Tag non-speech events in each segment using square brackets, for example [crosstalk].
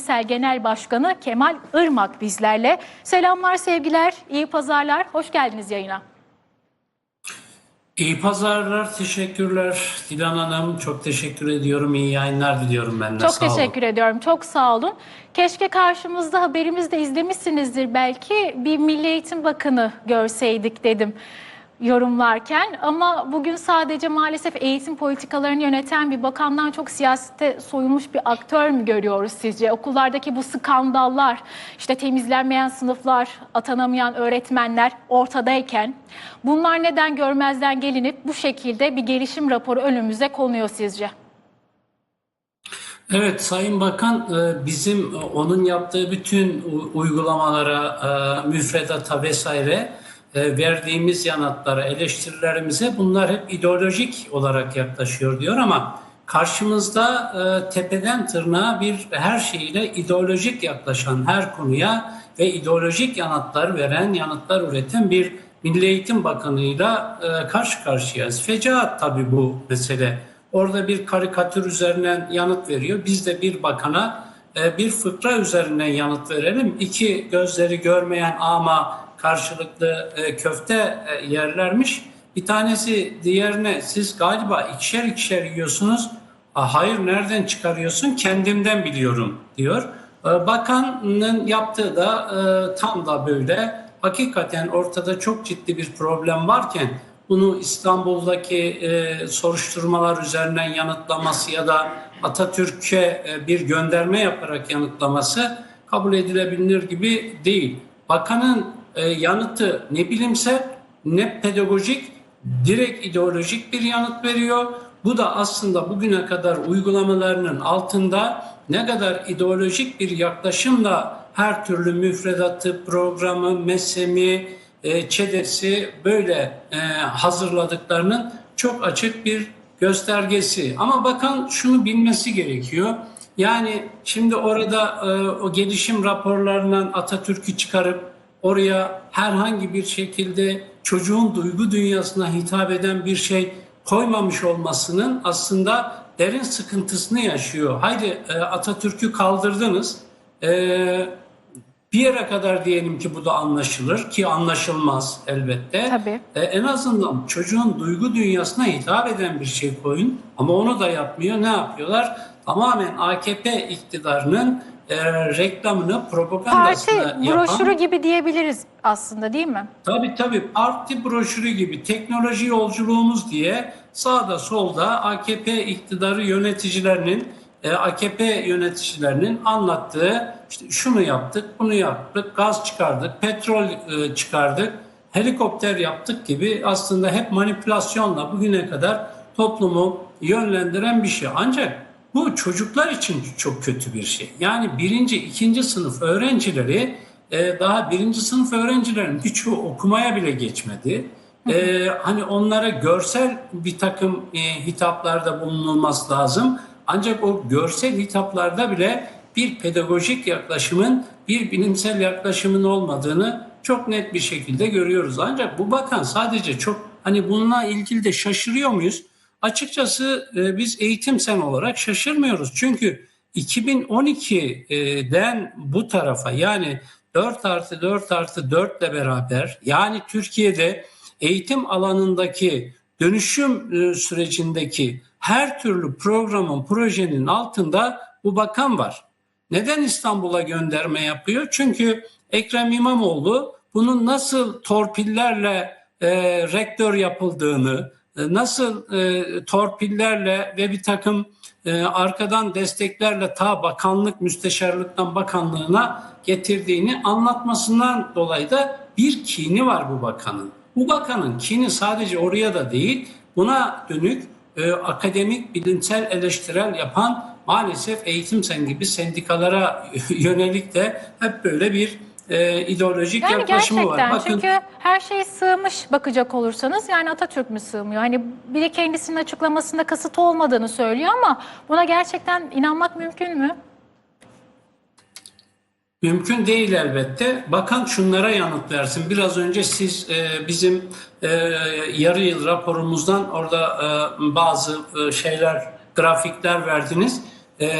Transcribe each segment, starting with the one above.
Bilimsel Genel Başkanı Kemal Irmak bizlerle. Selamlar, sevgiler, iyi pazarlar. Hoş geldiniz yayına. İyi pazarlar, teşekkürler Dilan Hanım. Çok teşekkür ediyorum. İyi yayınlar diliyorum ben de. Çok Sağ olun. teşekkür ediyorum. Çok sağ olun. Keşke karşımızda haberimizde izlemişsinizdir belki bir Milli Eğitim Bakanı görseydik dedim yorumlarken ama bugün sadece maalesef eğitim politikalarını yöneten bir bakandan çok siyasete soyulmuş bir aktör mü görüyoruz sizce? Okullardaki bu skandallar, işte temizlenmeyen sınıflar, atanamayan öğretmenler ortadayken bunlar neden görmezden gelinip bu şekilde bir gelişim raporu önümüze konuyor sizce? Evet, Sayın Bakan e, bizim e, onun yaptığı bütün uygulamalara, e, müfredata vesaire verdiğimiz yanıtlara, eleştirilerimize bunlar hep ideolojik olarak yaklaşıyor diyor ama karşımızda e, tepeden tırnağa bir her şeyle ideolojik yaklaşan her konuya ve ideolojik yanıtlar veren, yanıtlar üreten bir Milli Eğitim Bakanı'yla e, karşı karşıyayız. Fecaat tabii bu mesele. Orada bir karikatür üzerinden yanıt veriyor. Biz de bir bakana e, bir fıkra üzerinden yanıt verelim. İki gözleri görmeyen ama karşılıklı e, köfte e, yerlermiş. Bir tanesi diğerine siz galiba ikişer ikişer yiyorsunuz. "Aa, Hayır nereden çıkarıyorsun? Kendimden biliyorum diyor. E, Bakanın yaptığı da e, tam da böyle. Hakikaten ortada çok ciddi bir problem varken bunu İstanbul'daki e, soruşturmalar üzerinden yanıtlaması ya da Atatürk'e e, bir gönderme yaparak yanıtlaması kabul edilebilir gibi değil. Bakanın e, yanıtı ne bilimsel ne pedagojik direkt ideolojik bir yanıt veriyor. Bu da aslında bugüne kadar uygulamalarının altında ne kadar ideolojik bir yaklaşımla her türlü müfredatı, programı, mesemi, e, çedesi böyle e, hazırladıklarının çok açık bir göstergesi. Ama bakan şunu bilmesi gerekiyor. Yani şimdi orada e, o gelişim raporlarından Atatürk'ü çıkarıp oraya herhangi bir şekilde çocuğun duygu dünyasına hitap eden bir şey koymamış olmasının aslında derin sıkıntısını yaşıyor. Haydi e, Atatürk'ü kaldırdınız. E, bir yere kadar diyelim ki bu da anlaşılır ki anlaşılmaz elbette. Tabii. E, en azından çocuğun duygu dünyasına hitap eden bir şey koyun ama onu da yapmıyor. Ne yapıyorlar? Tamamen AKP iktidarının e, reklamını, Parti propagandasını yapan... broşürü gibi diyebiliriz aslında değil mi? Tabii tabii parti broşürü gibi teknoloji yolculuğumuz diye sağda solda AKP iktidarı yöneticilerinin e, AKP yöneticilerinin anlattığı işte şunu yaptık, bunu yaptık, gaz çıkardık, petrol e, çıkardık, helikopter yaptık gibi aslında hep manipülasyonla bugüne kadar toplumu yönlendiren bir şey. Ancak bu çocuklar için çok kötü bir şey. Yani birinci, ikinci sınıf öğrencileri e, daha birinci sınıf öğrencilerin birçoğu okumaya bile geçmedi. E, hani onlara görsel bir takım e, hitaplarda bulunulması lazım. Ancak o görsel hitaplarda bile bir pedagojik yaklaşımın, bir bilimsel yaklaşımın olmadığını çok net bir şekilde görüyoruz. Ancak bu bakan sadece çok hani bununla ilgili de şaşırıyor muyuz? Açıkçası e, biz eğitim sen olarak şaşırmıyoruz. Çünkü 2012'den bu tarafa yani 4 artı 4 artı 4 ile beraber yani Türkiye'de eğitim alanındaki dönüşüm e, sürecindeki her türlü programın, projenin altında bu bakan var. Neden İstanbul'a gönderme yapıyor? Çünkü Ekrem İmamoğlu bunun nasıl torpillerle e, rektör yapıldığını, nasıl e, torpillerle ve bir takım e, arkadan desteklerle ta bakanlık, müsteşarlıktan bakanlığına getirdiğini anlatmasından dolayı da bir kini var bu bakanın. Bu bakanın kini sadece oraya da değil, buna dönük e, akademik, bilimsel eleştirel yapan maalesef eğitim sen gibi sendikalara [laughs] yönelik de hep böyle bir e, ideolojik Yani yaklaşımı gerçekten var. Bakın, çünkü her şey sığmış bakacak olursanız yani Atatürk mü sığmıyor? Hani bir de kendisinin açıklamasında kasıt olmadığını söylüyor ama buna gerçekten inanmak mümkün mü? Mümkün değil elbette. Bakan şunlara yanıt versin. Biraz önce siz e, bizim e, yarı yıl raporumuzdan orada e, bazı e, şeyler, grafikler verdiniz. E,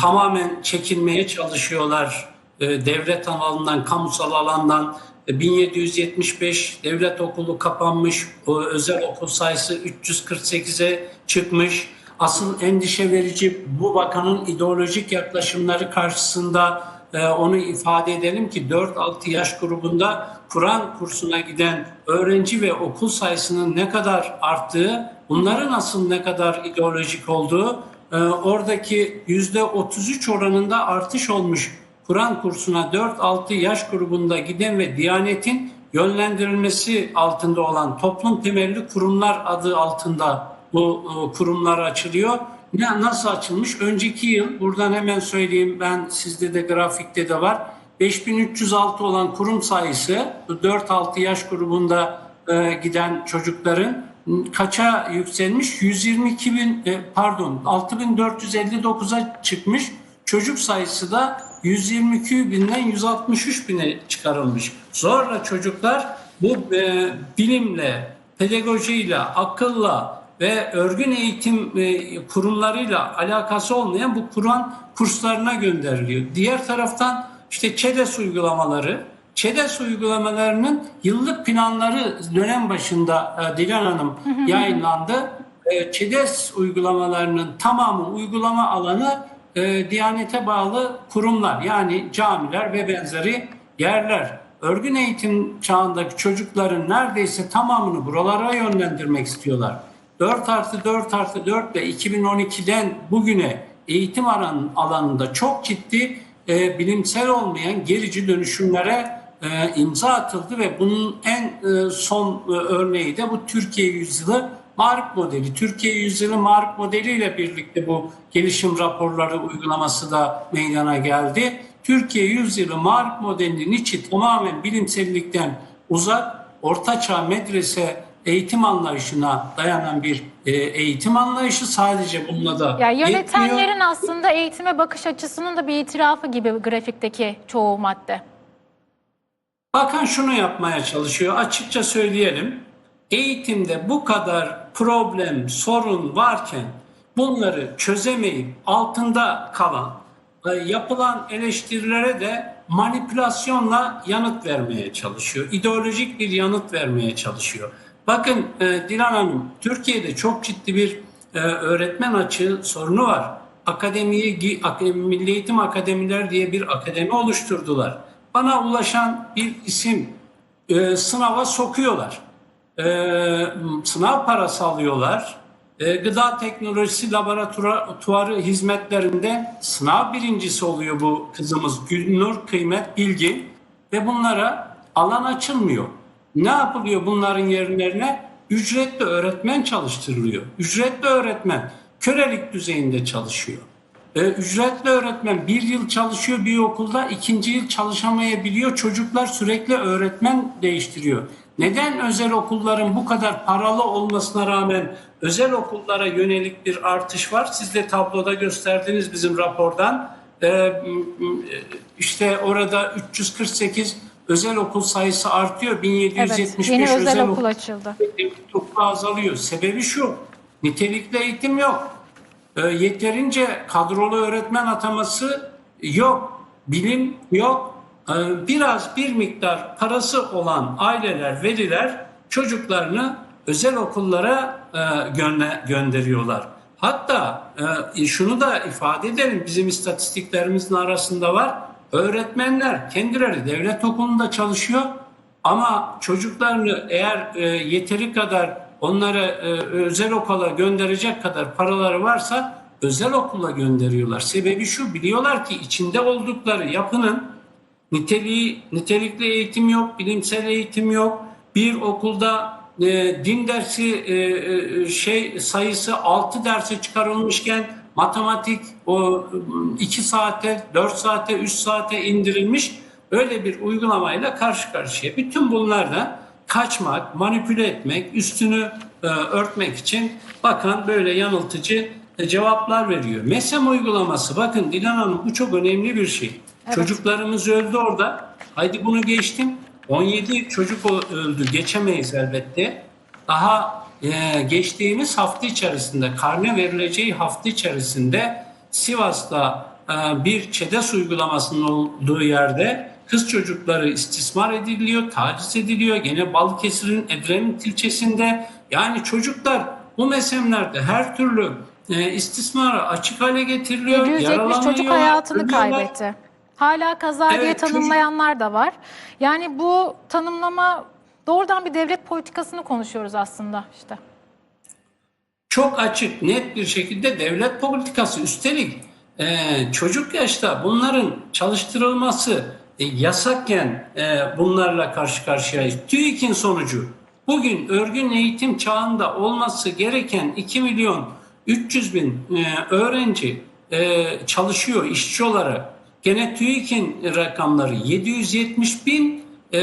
tamamen çekilmeye çalışıyorlar devlet alanından, kamusal alandan. E, 1775 devlet okulu kapanmış, özel okul sayısı 348'e çıkmış. Asıl endişe verici bu bakanın ideolojik yaklaşımları karşısında e, onu ifade edelim ki 4-6 yaş grubunda Kur'an kursuna giden öğrenci ve okul sayısının ne kadar arttığı, bunların asıl ne kadar ideolojik olduğu, e, oradaki %33 oranında artış olmuş Kur'an kursuna 4-6 yaş grubunda giden ve Diyanet'in yönlendirilmesi altında olan toplum temelli kurumlar adı altında bu e, kurumlar açılıyor. Ne, nasıl açılmış? Önceki yıl buradan hemen söyleyeyim ben sizde de grafikte de var. 5306 olan kurum sayısı bu 4-6 yaş grubunda e, giden çocukların kaça yükselmiş? 122 bin e, pardon 6459'a çıkmış. Çocuk sayısı da 122 binden 163 bine çıkarılmış. Sonra çocuklar bu e, bilimle, pedagojiyle, akılla ve örgün eğitim e, kurumlarıyla alakası olmayan bu Kur'an kurslarına gönderiliyor. Diğer taraftan işte ÇEDES uygulamaları, ÇEDES uygulamalarının yıllık planları dönem başında e, Dilan Hanım yayınlandı. E, ÇEDES uygulamalarının tamamı uygulama alanı e, Diyanete bağlı kurumlar yani camiler ve benzeri yerler. Örgün eğitim çağındaki çocukların neredeyse tamamını buralara yönlendirmek istiyorlar. 4 artı 4 artı 4 ile 2012'den bugüne eğitim alan, alanında çok ciddi e, bilimsel olmayan gerici dönüşümlere e, imza atıldı ve bunun en e, son e, örneği de bu Türkiye yüzyılı Mark modeli. Türkiye yüzyılı Mark modeliyle birlikte bu gelişim raporları uygulaması da meydana geldi. Türkiye yüzyılı Mark modelinin içi tamamen bilimsellikten uzak, ortaçağ medrese eğitim anlayışına dayanan bir e, eğitim anlayışı sadece bununla da Ya yetmiyor. yönetenlerin aslında eğitime bakış açısının da bir itirafı gibi grafikteki çoğu madde. Bakan şunu yapmaya çalışıyor. Açıkça söyleyelim. Eğitimde bu kadar problem, sorun varken bunları çözemeyip altında kalan e, yapılan eleştirilere de manipülasyonla yanıt vermeye çalışıyor. İdeolojik bir yanıt vermeye çalışıyor. Bakın e, Dilan Hanım, Türkiye'de çok ciddi bir e, öğretmen açığı sorunu var. Akademiye, gi- ak- Milli Eğitim Akademiler diye bir akademi oluşturdular. Bana ulaşan bir isim sınava sokuyorlar. E, sınav parası alıyorlar. E, gıda teknolojisi laboratuvarı hizmetlerinde sınav birincisi oluyor bu kızımız Gülnur Kıymet Bilgi ve bunlara alan açılmıyor. Ne yapılıyor bunların yerlerine? Ücretli öğretmen çalıştırılıyor. Ücretli öğretmen kölelik düzeyinde çalışıyor. E, ücretli öğretmen bir yıl çalışıyor bir okulda, ikinci yıl çalışamayabiliyor. Çocuklar sürekli öğretmen değiştiriyor. Neden özel okulların bu kadar paralı olmasına rağmen özel okullara yönelik bir artış var? Siz de tabloda gösterdiniz bizim rapordan. E, işte orada 348 özel okul sayısı artıyor. 1775 Evet, yeni özel, okul okul açıldı. azalıyor. Sebebi şu, nitelikli eğitim yok. E, yeterince kadrolu öğretmen ataması yok. Bilim yok. E, biraz bir miktar parası olan aileler, veliler çocuklarını özel okullara e, gönle- gönderiyorlar. Hatta e, şunu da ifade edelim bizim istatistiklerimizin arasında var. Öğretmenler kendileri devlet okulunda çalışıyor ama çocuklarını eğer e, yeteri kadar onlara e, özel okula gönderecek kadar paraları varsa özel okula gönderiyorlar. Sebebi şu biliyorlar ki içinde oldukları yapının niteliği, nitelikli eğitim yok, bilimsel eğitim yok. Bir okulda e, din dersi e, e, şey sayısı 6 derse çıkarılmışken matematik o 2 saate, 4 saate, 3 saate indirilmiş. Öyle bir uygulamayla karşı karşıya. Bütün bunlar da kaçmak, manipüle etmek, üstünü e, örtmek için bakan böyle yanıltıcı e, cevaplar veriyor. MESEM uygulaması bakın Dilan Hanım bu çok önemli bir şey. Çocuklarımız öldü orada. Haydi bunu geçtim. 17 çocuk öldü. Geçemeyiz elbette. Daha e, geçtiğimiz hafta içerisinde, karne verileceği hafta içerisinde Sivas'ta e, bir ÇEDES uygulamasının olduğu yerde kız çocukları istismar ediliyor, taciz ediliyor. Gene Balıkesir'in Edremit ilçesinde yani çocuklar bu mezhemlerde her türlü e, istismara açık hale getiriliyor. 770 çocuk hayatını ölüyorlar. kaybetti. Hala kaza diye Evet, çocuk- tanımlayanlar da var. Yani bu tanımlama doğrudan bir devlet politikasını konuşuyoruz aslında işte. çok açık, net bir şekilde devlet politikası. Üstelik e, çocuk yaşta bunların çalıştırılması e, yasakken e, bunlarla karşı karşıyayız. TÜİK'in sonucu bugün örgün eğitim çağında olması gereken 2 milyon 300 bin e, öğrenci e, çalışıyor işçi olarak. Gene TÜİK'in rakamları 770 bin e,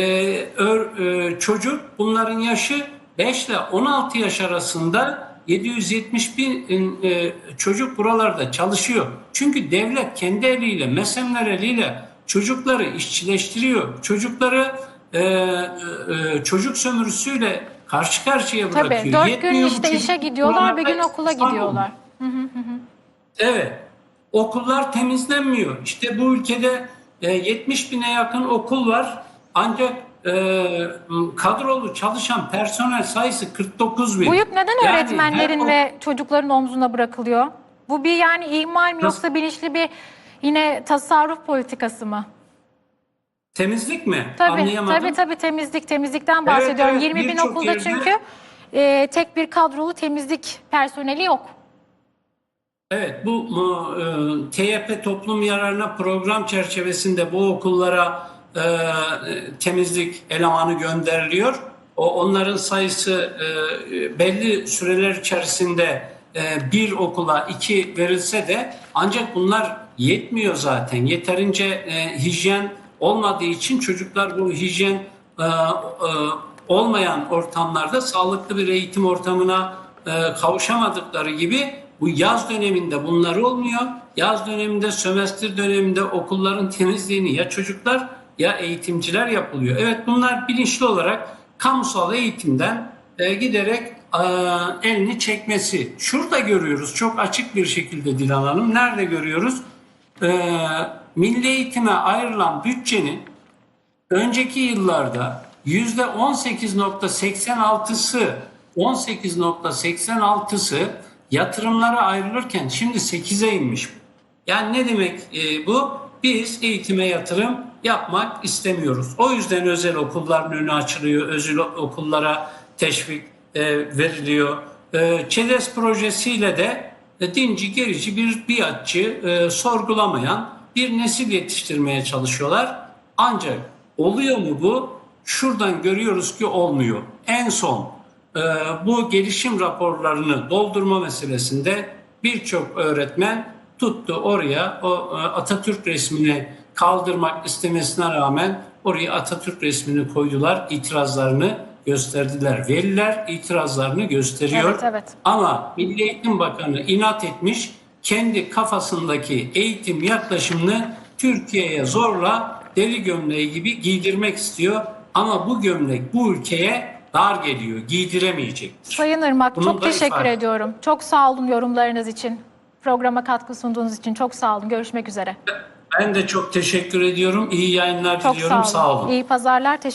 ör- e, çocuk bunların yaşı 5 ile 16 yaş arasında 770 bin e, çocuk buralarda çalışıyor. Çünkü devlet kendi eliyle, mezhemler eliyle çocukları işçileştiriyor. Çocukları e, e, çocuk sömürüsüyle karşı karşıya bırakıyor. Tabii dört gün işte işe gidiyorlar bir gün okula gidiyorlar. Evet. Okullar temizlenmiyor. İşte bu ülkede e, 70 bine yakın okul var. Ancak e, kadrolu çalışan personel sayısı 49 bin. Bu yük neden Yani öğretmenlerin her ve çocukların omzuna bırakılıyor? Bu bir yani ihmal mi yoksa bilinçli bir yine tasarruf politikası mı? Temizlik mi? Tabii Anlayamadım. tabii tabii temizlik temizlikten bahsediyorum. evet, 20 bin okulda yerde- çünkü e, tek bir kadrolu temizlik personeli yok. Evet bu bu, e, TYP toplum yararına program çerçevesinde bu okullara e, temizlik elemanı gönderiliyor. O onların sayısı e, belli süreler içerisinde e, bir okula iki verilse de ancak bunlar yetmiyor zaten. Yeterince e, hijyen olmadığı için çocuklar bu hijyen e, e, olmayan ortamlarda sağlıklı bir eğitim ortamına e, kavuşamadıkları gibi bu yaz döneminde bunlar olmuyor. Yaz döneminde, sömestr döneminde okulların temizliğini ya çocuklar ya eğitimciler yapılıyor. Evet bunlar bilinçli olarak kamusal eğitimden e, giderek e, elini çekmesi. Şurada görüyoruz çok açık bir şekilde Dilan Hanım. Nerede görüyoruz? E, milli eğitime ayrılan bütçenin önceki yıllarda yüzde 18.86'sı 18.86'sı yatırımlara ayrılırken şimdi 8'e inmiş. Yani ne demek e, bu? Biz eğitime yatırım yapmak istemiyoruz. O yüzden özel okulların önü açılıyor, özel okullara teşvik e, veriliyor. E, ÇEDES projesiyle de dinci gerici bir biatçı e, sorgulamayan bir nesil yetiştirmeye çalışıyorlar. Ancak oluyor mu bu? Şuradan görüyoruz ki olmuyor. En son e, bu gelişim raporlarını doldurma meselesinde birçok öğretmen tuttu oraya o e, Atatürk resmini kaldırmak istemesine rağmen oraya Atatürk resmini koydular, itirazlarını gösterdiler. Veliler itirazlarını gösteriyor. Evet, evet. Ama Milli Eğitim Bakanı inat etmiş, kendi kafasındaki eğitim yaklaşımını Türkiye'ye zorla deli gömleği gibi giydirmek istiyor. Ama bu gömlek bu ülkeye dar geliyor, giydiremeyecektir. Sayın Irmak Bunun çok teşekkür ifade- ediyorum. Çok sağ olun yorumlarınız için. Programa katkı sunduğunuz için çok sağ olun. Görüşmek üzere. Ben de çok teşekkür ediyorum. İyi yayınlar Çok diliyorum. sağ olun. Sağ olun. İyi pazarlar. Teşekkür